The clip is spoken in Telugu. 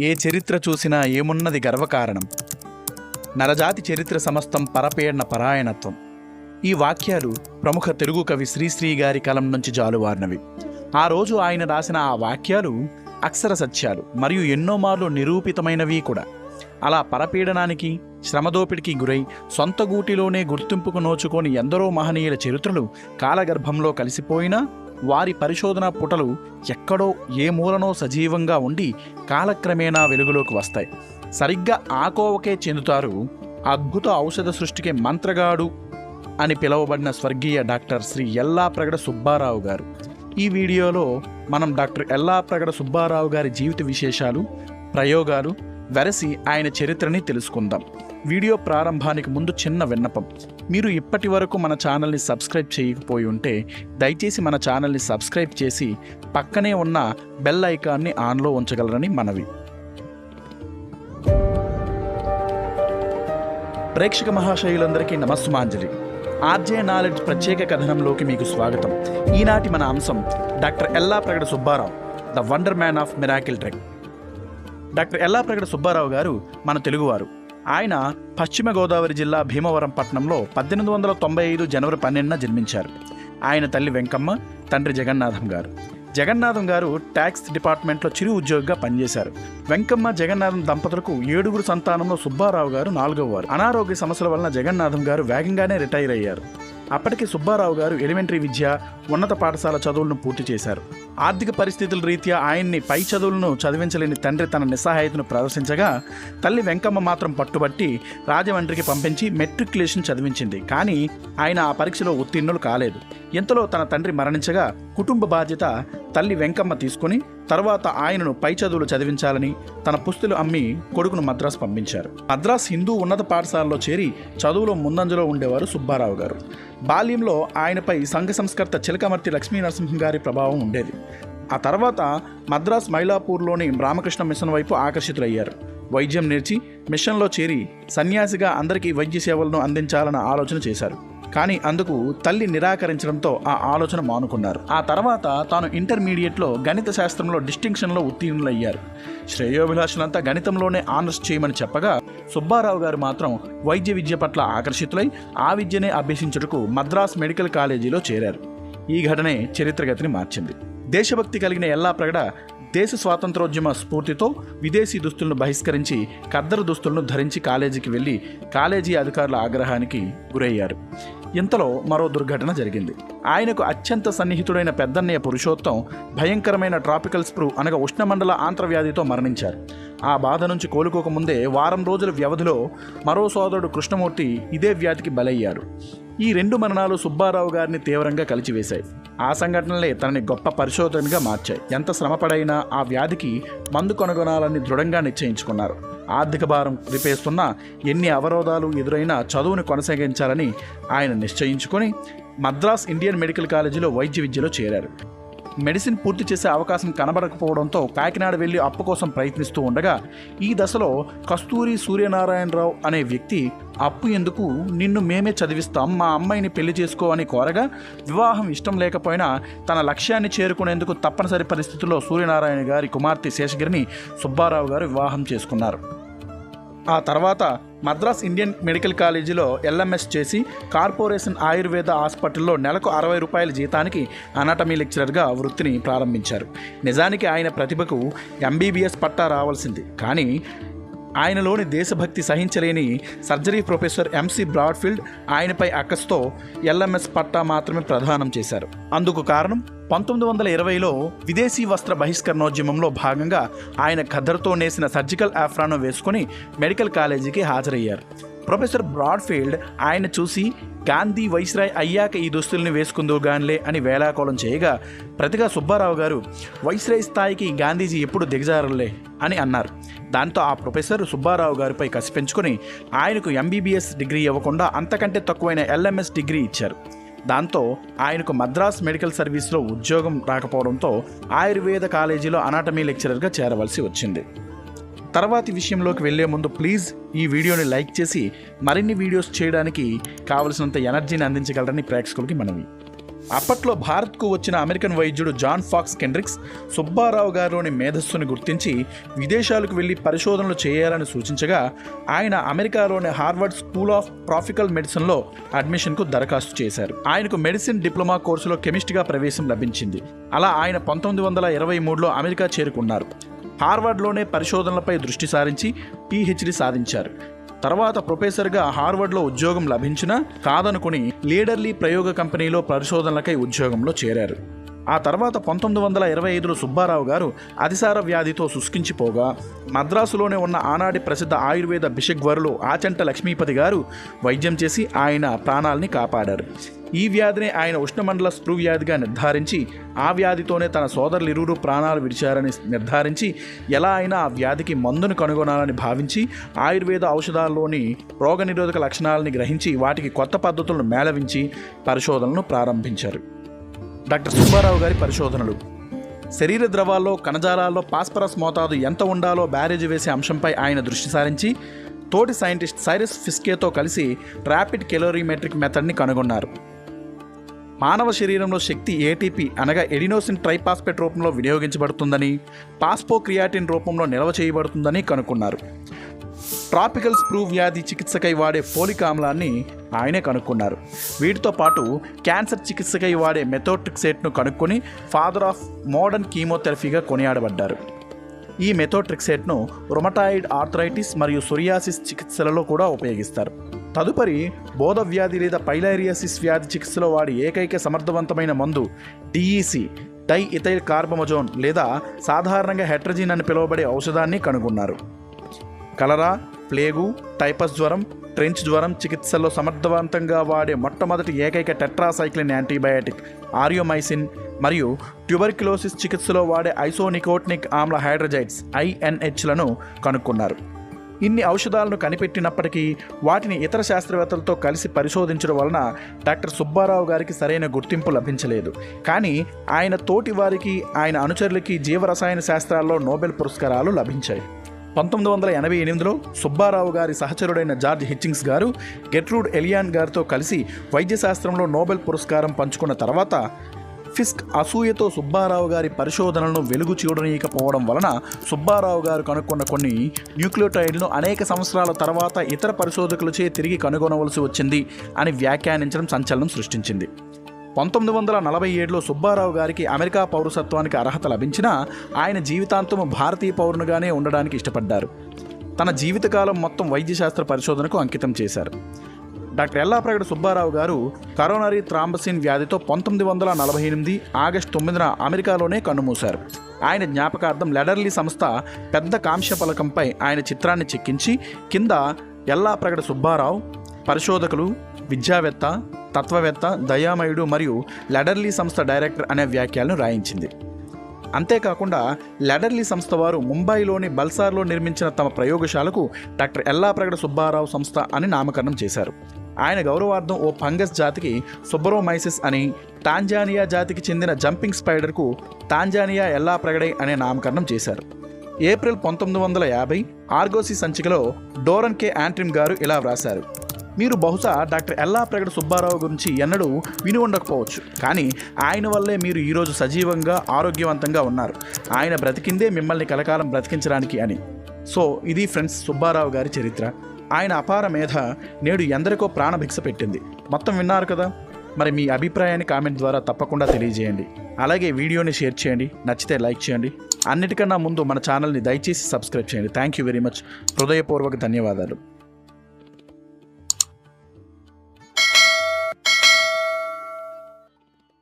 ఏ చరిత్ర చూసినా ఏమున్నది గర్వకారణం? నరజాతి చరిత్ర సమస్తం పరపేర్ణ పరాయణత్వం. ఈ వాక్యాలు ప్రముఖ తెలుగు కవి శ్రీశ్రీ గారి కలం నుంచి జాలువారినవి. ఆ రోజు ఆయన రాసిన ఆ వాక్యాలు అక్షర సత్యాలు మరియు ఎన్నో మార్లు నిరూపితమైనవి కూడా. అలా పరపీడనానికి శ్రమదోపిడికి గురై సొంత గూటిలోనే గుర్తింపుకు నోచుకొని ఎందరో మహనీయుల చరిత్రలు కాలగర్భంలో కలిసిపోయినా వారి పరిశోధన పుటలు ఎక్కడో ఏ మూలనో సజీవంగా ఉండి కాలక్రమేణా వెలుగులోకి వస్తాయి. సరిగ్గా ఆకోవకే చెందుతారు అద్భుత ఔషధ సృష్టికి మంత్రగాడు అని పిలువబడిన స్వర్గీయ డాక్టర్ శ్రీ ఎల్లాప్రగడ సుబ్బారావు గారు. ఈ వీడియోలో మనం డాక్టర్ ఎల్లాప్రగడ సుబ్బారావు గారి జీవిత విశేషాలు ప్రయోగాలు వెరసి ఆయన చరిత్రని తెలుసుకుందాం. వీడియో ప్రారంభానికి ముందు చిన్న విన్నపం. మీరు ఇప్పటి వరకు మన ఛానల్ని సబ్స్క్రైబ్ చేయకపోయి ఉంటే దయచేసి మన ఛానల్ని సబ్స్క్రైబ్ చేసి పక్కనే ఉన్న బెల్ ఐకాన్ని ఆన్లో ఉంచగలరని మనవి. ప్రేక్షక మహాశయులందరికీ నమస్సుమాంజలి. ఆర్జే నాలెడ్జ్ ప్రత్యేక కథనంలోకి మీకు స్వాగతం. ఈనాటి మన అంశం doctor Yella Pragada Subbarao the wonder man of miracle trek. Doctor Yella Pragada Subbarao గారు మన తెలుగువారు. ఆయన పశ్చిమ గోదావరి జిల్లా భీమవరం పట్టణంలో పద్దెనిమిది వందల తొంభై ఐదు జనవరి పన్నెండున జన్మించారు. ఆయన తల్లి వెంకమ్మ తండ్రి జగన్నాథం గారు. జగన్నాథం గారు ట్యాక్స్ డిపార్ట్మెంట్లో చిరు ఉద్యోగిగా పనిచేశారు. వెంకమ్మ జగన్నాథం దంపతులకు ఏడుగురు సంతానంలో సుబ్బారావు గారు నాలుగవ వారు. అనారోగ్య సమస్యల వలన జగన్నాథం గారు వేగంగానే రిటైర్ అయ్యారు. అప్పటికి సుబ్బారావు గారు ఎలిమెంటరీ విద్య ఉన్నత పాఠశాల చదువులను పూర్తి చేశారు. ఆర్థిక పరిస్థితుల రీత్యా ఆయన్ని పై చదువులను చదివించలేని తండ్రి తన నిస్సహాయతను ప్రదర్శించగా తల్లి వెంకమ్మ మాత్రం పట్టుబట్టి రాజమండ్రికి పంపించి మెట్రికులేషన్ చదివించింది. కానీ ఆయన ఆ పరీక్షలో ఉత్తీర్ణులు కాలేదు. ఇంతలో తన తండ్రి మరణించగా కుటుంబ బాధ్యత తల్లి వెంకమ్మ తీసుకుని తర్వాత ఆయనను పై చదువులు చదివించాలని తన పుస్తులు అమ్మి కొడుకును మద్రాసు పంపించారు. మద్రాస్ హిందూ ఉన్నత పాఠశాలలో చేరి చదువులో ముందంజలో ఉండేవారు సుబ్బారావు గారు. బాల్యంలో ఆయనపై సంఘ సంస్కర్త చిలకమర్తి లక్ష్మీనరసింహం గారి ప్రభావం ఉండేది. ఆ తర్వాత మద్రాస్ మైలాపూర్లోని రామకృష్ణ మిషన్ వైపు ఆకర్షితులయ్యారు. వైద్యం నేర్చి మిషన్లో చేరి సన్యాసిగా అందరికీ వైద్య సేవలను అందించాలన్న ఆలోచన చేశారు. కానీ అందుకు తల్లి నిరాకరించడంతో ఆ ఆలోచన మానుకున్నారు. ఆ తర్వాత తాను ఇంటర్మీడియట్లో గణిత శాస్త్రంలో డిస్టింక్షన్లో ఉత్తీర్ణులయ్యారు. శ్రేయోభిలాషులంతా గణితంలోనే ఆనర్స్ చేయమని చెప్పగా సుబ్బారావు గారు మాత్రం వైద్య విద్య పట్ల ఆకర్షితులై ఆ విద్యనే అభ్యసించుటకు మద్రాస్ మెడికల్ కాలేజీలో చేరారు. ఈ ఘటనే చరిత్రగతిని మార్చింది. దేశభక్తి కలిగిన ఎల్లా ప్రగడ దేశ స్వాతంత్రోద్యమ స్ఫూర్తితో విదేశీ దుస్తులను బహిష్కరించి ఖద్దరు దుస్తులను ధరించి కాలేజీకి వెళ్ళి కాలేజీ అధికారుల ఆగ్రహానికి గురయ్యారు. ఇంతలో మరో దుర్ఘటన జరిగింది. ఆయనకు అత్యంత సన్నిహితుడైన పెద్దన్నయ్య పురుషోత్తం భయంకరమైన ట్రాపికల్ స్ప్రూ అనగా ఉష్ణమండల ఆంత్రవ్యాధితో మరణించారు. ఆ బాధ నుంచి కోలుకోకముందే వారం రోజుల వ్యవధిలో మరో సోదరుడు కృష్ణమూర్తి ఇదే వ్యాధికి బలయ్యారు. ఈ రెండు మరణాలు సుబ్బారావు గారిని తీవ్రంగా కలిచివేశాయి. ఆ సంఘటనలే తనని గొప్ప పరిశోధనగా మార్చాయి. ఎంత శ్రమపడైనా ఆ వ్యాధికి మందు కనుగొనాలని దృఢంగా నిశ్చయించుకున్నారు. ఆర్థిక భారం కుదిపేస్తున్న ఎన్ని అవరోధాలు ఎదురైనా చదువును కొనసాగించాలని ఆయన నిశ్చయించుకొని మద్రాస్ ఇండియన్ మెడికల్ కాలేజీలో వైద్య విద్యలో చేరారు. మెడిసిన్ పూర్తి చేసే అవకాశం కనబడకపోవడంతో కాకినాడ వెళ్ళి అప్పు కోసం ప్రయత్నిస్తూ ఉండగా ఈ దశలో కస్తూరి సూర్యనారాయణరావు అనే వ్యక్తి అప్పు ఎందుకు? నిన్ను మేమే చదివిస్తాం మా అమ్మాయిని పెళ్ళి చేసుకో అని కోరగా వివాహం ఇష్టం లేకపోయినా తన లక్ష్యాన్ని చేరుకునేందుకు తప్పనిసరి పరిస్థితుల్లో సూర్యనారాయణ గారి కుమార్తె శేషగిరిని సుబ్బారావు గారు వివాహం చేసుకున్నారు. ఆ తర్వాత మద్రాస్ ఇండియన్ మెడికల్ కాలేజీలో ఎల్ఎంఎస్ చేసి కార్పొరేషన్ ఆయుర్వేద హాస్పిటల్లో నెలకు అరవై రూపాయల జీతానికి అనాటమీ లెక్చరర్గా వృత్తిని ప్రారంభించారు. నిజానికి ఆయన ప్రతిభకు ఎంబీబీఎస్ పట్టా రావాల్సింది. కానీ ఆయనలోని దేశభక్తి సహించలేని సర్జరీ ప్రొఫెసర్ ఎంసి బ్రాడ్ఫీల్డ్ ఆయనపై అక్కస్తో ఎల్ఎంఎస్ పట్టా మాత్రమే ప్రదానం చేశారు. అందుకు కారణం పంతొమ్మిది వందల ఇరవైలో విదేశీ వస్త్ర బహిష్కరణోద్యమంలో భాగంగా ఆయన ఖద్దరుతో నేసిన సర్జికల్ ఆఫ్రాను వేసుకుని మెడికల్ కాలేజీకి హాజరయ్యారు. ప్రొఫెసర్ బ్రాడ్ఫీల్డ్ ఆయన చూసి గాంధీ వైస్రాయ్ అయ్యాక ఈ దుస్తుల్ని వేసుకుందో గాన్లే అని వేలాకోళం చేయగా ప్రతిగా సుబ్బారావు గారు వైస్రాయ్ స్థాయికి గాంధీజీ ఎప్పుడు దిగజారలే అని అన్నారు. దాంతో ఆ ప్రొఫెసర్ సుబ్బారావు గారిపై కసి పెంచుకొని ఆయనకు ఎంబీబీఎస్ డిగ్రీ ఇవ్వకుండా అంతకంటే తక్కువైన ఎల్ఎంఎస్ డిగ్రీ ఇచ్చారు. దాంతో ఆయనకు మద్రాస్ మెడికల్ సర్వీస్లో ఉద్యోగం రాకపోవడంతో ఆయుర్వేద కాలేజీలో అనాటమీ లెక్చరర్గా చేరవలసి వచ్చింది. తర్వాతి విషయంలోకి వెళ్ళే ముందు ప్లీజ్ ఈ వీడియోని లైక్ చేసి మరిన్ని వీడియోస్ చేయడానికి కావలసినంత ఎనర్జీని అందించగలరని ప్రేక్షకులకి మనవి. అప్పట్లో భారత్కు వచ్చిన అమెరికన్ వైద్యుడు జాన్ ఫాక్స్ కెండ్రిక్స్ సుబ్బారావు గారిలోని మేధస్సుని గుర్తించి విదేశాలకు వెళ్ళి పరిశోధనలు చేయాలని సూచించగా ఆయన అమెరికాలోని హార్వర్డ్ స్కూల్ ఆఫ్ ట్రాఫికల్ మెడిసిన్లో అడ్మిషన్కు దరఖాస్తు చేశారు. ఆయనకు మెడిసిన్ డిప్లొమా కోర్సులో కెమిస్ట్గా ప్రవేశం లభించింది. అలా ఆయన పంతొమ్మిది వందల ఇరవై మూడులో అమెరికా చేరుకున్నారు. హార్వర్డ్లోనే పరిశోధనలపై దృష్టి సారించి పీహెచ్డీ సాధించారు. తర్వాత ప్రొఫెసర్గా హార్వర్డ్లో ఉద్యోగం లభించినా కాదనుకుని లీడర్లీ ప్రయోగ కంపెనీలో పరిశోధనలకై ఉద్యోగంలో చేరారు. ఆ తర్వాత పంతొమ్మిది వందల ఇరవై ఐదులో సుబ్బారావు గారు అతిసార వ్యాధితో శుష్కించిపోగా మద్రాసులోనే ఉన్న ఆనాటి ప్రసిద్ధ ఆయుర్వేద బిషగ్వరులు ఆచంట లక్ష్మీపతి గారు వైద్యం చేసి ఆయన ప్రాణాల్ని కాపాడారు. ఈ వ్యాధిని ఆయన ఉష్ణమండల స్ప్రూ వ్యాధిగా నిర్ధారించి ఆ వ్యాధితోనే తన సోదరులు ఇరువురు ప్రాణాలు విడిచారని నిర్ధారించి ఎలా అయినా ఆ వ్యాధికి మందును కనుగొనాలని భావించి ఆయుర్వేద ఔషధాల్లోని రోగనిరోధక లక్షణాలని గ్రహించి వాటికి కొత్త పద్ధతులను మేళవించి పరిశోధనలను ప్రారంభించారు. డాక్టర్ సుబ్బారావు గారి పరిశోధనలు. శరీర ద్రవాల్లో కణజాలాల్లో పాస్పరస్ మోతాదు ఎంత ఉండాలో బ్యారేజ్ వేసే అంశంపై ఆయన దృష్టి సారించి తోటి సైంటిస్ట్ సైరస్ ఫిస్కేతో కలిసి ర్యాపిడ్ కెలోరీమెట్రిక్ మెథడ్ని కనుగొన్నారు. మానవ శరీరంలో శక్తి ఏటీపీ అనగా ఎడినోసిన్ ట్రైపాస్పెట్ రూపంలో వినియోగించబడుతుందని పాస్పోక్రియాటిన్ రూపంలో నిల్వ చేయబడుతుందని కనుక్కున్నారు. ట్రాపికల్ స్ప్రూ వ్యాధి చికిత్సకై వాడే ఫోలిక్ ఆమ్లాన్ని ఆయనే కనుక్కున్నారు. వీటితో పాటు క్యాన్సర్ చికిత్సకై వాడే మెథోట్రిక్సేట్ను కనుక్కొని ఫాదర్ ఆఫ్ మోడర్న్ కీమోథెరపీగా కొనియాడబడ్డారు. ఈ మెథోట్రిక్సేట్ను రొమటాయిడ్ ఆర్థరైటిస్ మరియు సొరియాసిస్ చికిత్సలలో కూడా ఉపయోగిస్తారు. తదుపరి బోధ వ్యాధి లేదా పైలేరియాసిస్ వ్యాధి చికిత్సలో వాడి ఏకైక సమర్థవంతమైన మందు డిఈసి డై ఇథైల్ కార్బమజోన్ లేదా సాధారణంగా హెట్రజిన్ అని పిలువబడే ఔషధాన్ని కనుగొన్నారు. కలరా ప్లేగు టైపస్ జ్వరం ట్రెంచ్ జ్వరం చికిత్సలో సమర్థవంతంగా వాడే మొట్టమొదటి ఏకైక టెట్రాసైక్లిన్ యాంటీబయాటిక్ ఆరియోమైసిన్ మరియు ట్యూబర్క్యులోసిస్ చికిత్సలో వాడే ఐసోనికోట్నిక్ ఆమ్ల హైడ్రజైడ్స్ ఐఎన్హెచ్లను కనుక్కున్నారు. ఇన్ని ఔషధాలను కనిపెట్టినప్పటికీ వాటిని ఇతర శాస్త్రవేత్తలతో కలిసి పరిశోధించడం వలన డాక్టర్ సుబ్బారావు గారికి సరైన గుర్తింపు లభించలేదు. కానీ ఆయన తోటి వారికి ఆయన అనుచరులకి జీవరసాయన శాస్త్రాల్లో నోబెల్ పురస్కారాలు లభించాయి. పంతొమ్మిది వందల ఎనభై ఎనిమిదిలో సుబ్బారావు గారి సహచరుడైన జార్జ్ హిచ్చింగ్స్ గారు గెట్రూడ్ ఎలియాన్ గారితో కలిసి వైద్యశాస్త్రంలో నోబెల్ పురస్కారం పంచుకున్న తర్వాత ఫిస్క్ అసూయతో సుబ్బారావు గారి పరిశోధనలను వెలుగు చూడనీయకపోవడం వలన సుబ్బారావు గారు కనుక్కున్న కొన్ని న్యూక్లియోటైడ్లను అనేక సంవత్సరాల తర్వాత ఇతర పరిశోధకులచే తిరిగి కనుగొనవలసి వచ్చింది అని వ్యాఖ్యానించడం సంచలనం సృష్టించింది. పంతొమ్మిది వందల నలభై ఏడులో సుబ్బారావు గారికి అమెరికా పౌరసత్వానికి అర్హత లభించినా ఆయన జీవితాంతం భారతీయ పౌరునిగానే ఉండడానికి ఇష్టపడ్డారు. తన జీవితకాలం మొత్తం వైద్యశాస్త్ర పరిశోధనకు అంకితం చేశారు. డాక్టర్ ఎల్లాప్రగడ సుబ్బారావు గారు కరోనరీ థ్రాంబసిన్ వ్యాధితో పంతొమ్మిది వందల నలభై ఎనిమిది ఆగస్టు తొమ్మిదిన అమెరికాలోనే కన్నుమూశారు. ఆయన జ్ఞాపకార్థం లెడర్లీ సంస్థ పెద్ద కాంస్య ఫలకంపై ఆయన చిత్రాన్ని చెక్కించి కింద ఎల్లాప్రగడ సుబ్బారావు పరిశోధకులు విద్యావేత్త తత్వవేత్త దయామయుడు మరియు లెడర్లీ సంస్థ డైరెక్టర్ అనే వ్యాఖ్యలను రాయించింది. అంతేకాకుండా లెడర్లీ సంస్థ వారు ముంబైలోని బల్సార్లో నిర్మించిన తమ ప్రయోగశాలకు డాక్టర్ ఎల్లాప్రగడ సుబ్బారావు సంస్థ అని నామకరణం చేశారు. ఆయన గౌరవార్థం ఓ ఫంగస్ జాతికి సుబ్బరోమైసిస్ అని టాంజానియా జాతికి చెందిన జంపింగ్ స్పైడర్కు టాంజానియా ఎల్లాప్రగడై అనే నామకరణం చేశారు. ఏప్రిల్ పంతొమ్మిది వందల యాభై ఆర్గోసి సంచికలో డోరన్ కే. యాంట్రిమ్ గారు ఇలా వ్రాశారు. మీరు బహుశా డాక్టర్ ఎల్లా ప్రగడ సుబ్బారావు గురించి ఎన్నడూ విని ఉండకపోవచ్చు. కానీ ఆయన వల్లే మీరు ఈరోజు సజీవంగా ఆరోగ్యవంతంగా ఉన్నారు. ఆయన బ్రతికిందే మిమ్మల్ని కలకాలం బ్రతికించడానికి అని. సో ఇది ఫ్రెండ్స్ సుబ్బారావు గారి చరిత్ర. ఆయన అపార మేధ నేడు ఎందరికో ప్రాణభిక్ష పెట్టింది. మొత్తం విన్నారు కదా? మరి మీ అభిప్రాయాన్ని కామెంట్ ద్వారా తప్పకుండా తెలియజేయండి. అలాగే వీడియోని షేర్ చేయండి నచ్చితే లైక్ చేయండి. అన్నిటికన్నా ముందు మన ఛానల్ని దయచేసి సబ్స్క్రైబ్ చేయండి. Thank you very much. హృదయపూర్వక ధన్యవాదాలు.